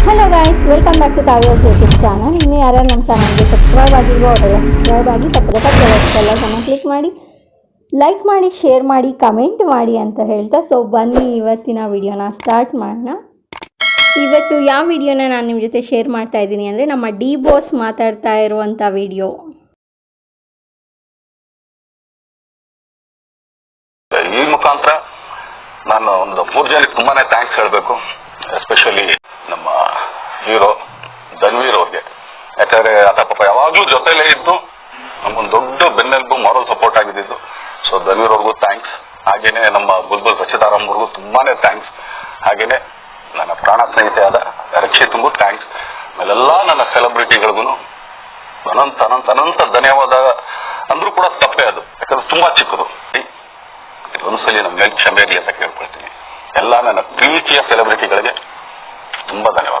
Hello guys welcome back to Kavya's YouTube channel ಇನ್ನು ಯಾರು ನಮ್ಮ ಚಾನಲ್ಗೆ ಸಬ್ಸ್ಕ್ರೈಬ್ ಆಗಿಲ್ವೋ ಅವರೆಲ್ಲ ಸಬ್ಸ್ಕ್ರೈಬ್ ಆಗಿ ತಪ್ಪದ ಪಕ್ಕದಲ್ಲ ಚೆನ್ನಾಗಿ ಕ್ಲಿಕ್ ಮಾಡಿ ಲೈಕ್ ಮಾಡಿ ಶೇರ್ ಮಾಡಿ ಕಮೆಂಟ್ ಮಾಡಿ ಅಂತ ಹೇಳ್ತಾ ಸೊ ಬನ್ನಿ ಇವತ್ತಿನ ವಿಡಿಯೋನ ಸ್ಟಾರ್ಟ್ ಮಾಡೋಣ. ಇವತ್ತು ಯಾವ ವಿಡಿಯೋನ ನಾನು ನಿಮ್ಮ ಜೊತೆ ಶೇರ್ ಮಾಡ್ತಾ ಇದ್ದೀನಿ ಅಂದರೆ ನಮ್ಮ ಡಿ ಬೋಸ್ ಮಾತಾಡ್ತಾ ಇರುವಂಥ ವಿಡಿಯೋ ಈ ಮುಖಾಂತರ ನಾನು ಒಂದು ಮೂರು ಜನಕ್ಕೆ ತುಂಬಾನೇ ಥ್ಯಾಂಕ್ಸ್ ಹೇಳಬೇಕು ಎಸ್ಪೆಷಲಿ ಹೀರೋ ಧನ್ವೀರ್ ಅವ್ರಿಗೆ ಯಾಕಂದ್ರೆ ಆತ ಪಾಪ ಯಾವಾಗಲೂ ಜೊತೆಲೇ ಇದ್ದು ನಮ್ಗೊಂದು ದೊಡ್ಡ ಬೆನ್ನೆಲುಬು ಮಾರಲ್ ಸಪೋರ್ಟ್ ಆಗಿದ್ದು ಸೊ ಧನ್ವೀರ್ ಅವ್ರಿಗೂ ಥ್ಯಾಂಕ್ಸ್ ಹಾಗೇನೆ ನಮ್ಮ ಬುಲ್ಬುಲ್ ಸಚಿದಾರಾಮ್ ಅವ್ರಿಗೂ ತುಂಬಾನೇ ಥ್ಯಾಂಕ್ಸ್ ಹಾಗೇನೆ ನನ್ನ ಪ್ರಾಣ ಸ್ನೇಹಿತೆಯಾದ ರಕ್ಷಿತ್ಗೂ ಥ್ಯಾಂಕ್ಸ್ ಆಮೇಲೆಲ್ಲ ನನ್ನ ಸೆಲೆಬ್ರಿಟಿಗಳಿಗೂ ಅನಂತ ಅನಂತ ಅನಂತ ಧನ್ಯವಾದ ಅಂದ್ರೂ ಕೂಡ ತಪ್ಪೇ ಅದು. ಯಾಕಂದ್ರೆ ತುಂಬಾ ಚಿಕ್ಕದು. ಒಂದ್ಸಲಿ ನಮ್ಗೆ ಕ್ಷಮೆ ಇರಲಿ ಅಂತ ಕೇಳ್ಕೊಳ್ತೀನಿ. ಎಲ್ಲ ನನ್ನ ಪ್ರೀತಿಯ ಸೆಲೆಬ್ರಿಟಿಗಳಿಗೆ ತುಂಬಾ ಧನ್ಯವಾದ.